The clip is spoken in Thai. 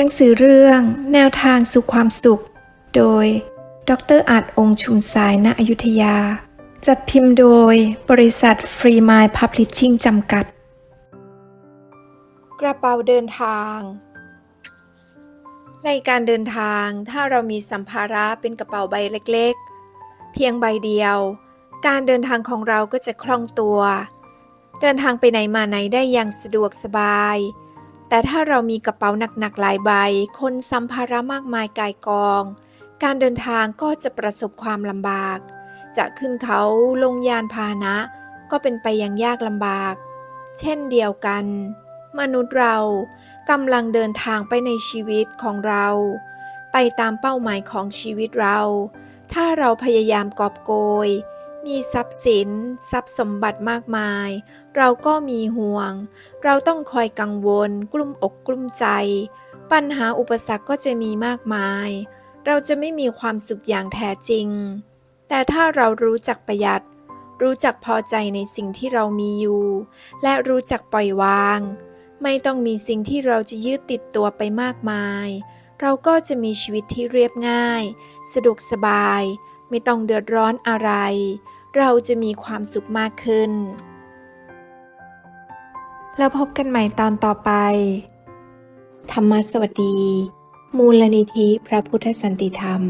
หนังสือเรื่องแนวทางสู่ความสุข โดย ดรอาจองค์ชุมสายณอยุธยา จัดพิมพ์โดยบริษัทฟรีมายพับลิชชิ่งจำกัด กระเป๋าเดินทาง ในการเดินทางถ้าเรามีสัมภาระเป็นกระเป๋าใบเล็กๆ เพียงใบเดียว การเดินทางของเราก็จะคล่องตัว เดินทางไปไหนมาไหนได้อย่างสะดวกสบาย แต่ถ้าเรามีกระเป๋าหนักๆหลายใบ คนสัมภาระมากมายกายกอง การเดินทางก็จะประสบความลำบาก จะขึ้นเขาลงยานพาหนะ ก็เป็นไปอย่างยากลำบาก เช่นเดียวกัน มนุษย์เรากำลังเดินทางไปในชีวิตของเรา ไปตามเป้าหมายของชีวิตเรา ถ้าเราพยายามกอบโกย มีทรัพย์สิน ทรัพย์สมบัติมากมาย เราก็มีห่วง เราต้องคอยกังวล กลุ้มอกกลุ้มใจ ปัญหาอุปสรรคก็จะมีมากมาย เราจะไม่มีความสุขอย่างแท้จริง แต่ถ้าเรารู้จักประหยัด รู้จักพอใจในสิ่งที่เรามีอยู่ และรู้จักปล่อยวาง ไม่ต้องมีสิ่งที่เราจะยึดติดตัวไปมากมาย เราก็จะมีชีวิตที่เรียบง่าย สะดวกสบาย ไม่ต้องเดือดร้อนอะไร เราจะมีความสุขมากขึ้น แล้วพบกันใหม่ตอนต่อไป ธรรมสวัสดี มูลนิธิพระพุทธสันติธรรม